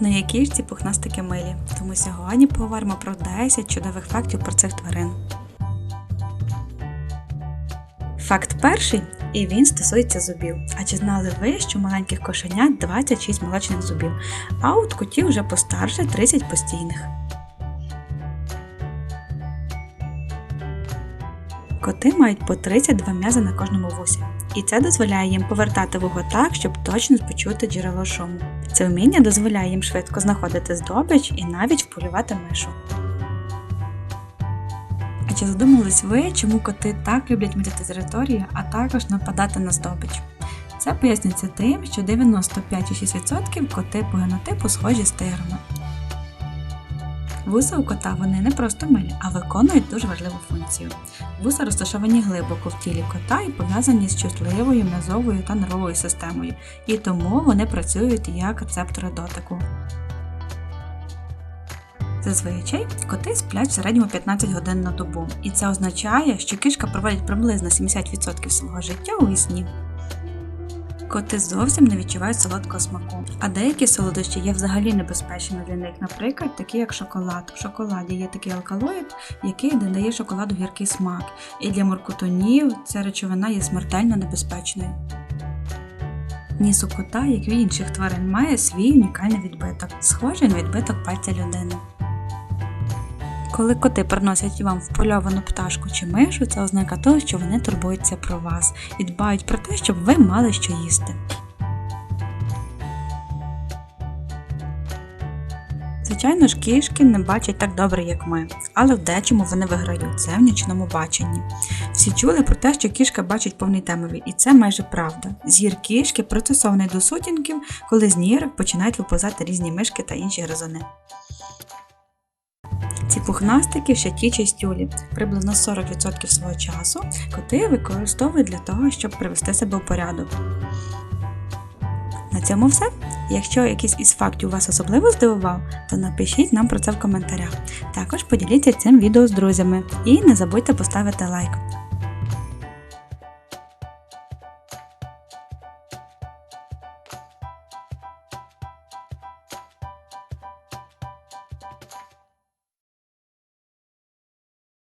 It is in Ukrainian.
на якій ж ці пухнастики милі. Тому сьогодні поговоримо про 10 чудових фактів про цих тварин. Факт перший, і він стосується зубів. А чи знали ви, що у маленьких кошенят 26 молочних зубів, а от котів вже постарше 30 постійних. Коти мають по 32 м'язи на кожному вусі, і це дозволяє їм повертати вуго так, щоб точно почути джерело шуму. Це вміння дозволяє їм швидко знаходити здобич і навіть вполювати мишу. А чи задумались ви, чому коти так люблять міряти територію, а також нападати на здобич? Це пояснюється тим, що 95,6% коти по генотипу схожі з тиграми. Вуса у кота вони не просто милі, а виконують дуже важливу функцію. Вуса розташовані глибоко в тілі кота і пов'язані з чутливою м'язовою та нервовою системою, і тому вони працюють як рецептори дотику. Зазвичай коти сплять в середньому 15 годин на добу, і це означає, що кішка проводить приблизно 70% свого життя у сні. Коти зовсім не відчувають солодкого смаку, а деякі солодощі є взагалі небезпечними для них, наприклад, такі як шоколад. В шоколаді є такий алкалоїд, який додає шоколаду гіркий смак, і для моркотонів ця речовина є смертельно небезпечною. Ніс у кота, як в інших тварин, має свій унікальний відбиток, схожий на відбиток пальця людини. Коли коти приносять вам впольовану пташку чи мишу, це ознака того, що вони турбуються про вас і дбають про те, щоб ви мали що їсти. Звичайно ж, кішки не бачать так добре, як ми, але в дечому вони виграють це в нічному баченні. Всі чули про те, що кішка бачить повний темові, і це майже правда. Зір кішки процесований до сутінків, коли з нірок починають виповзати різні мишки та інші гризуни. Ці пухнастики ще ті чистюлі. Приблизно 40% свого часу коти використовують для того, щоб привести себе у порядок. На цьому все. Якщо якийсь із фактів вас особливо здивував, то напишіть нам про це в коментарях. Також поділіться цим відео з друзями і не забудьте поставити лайк.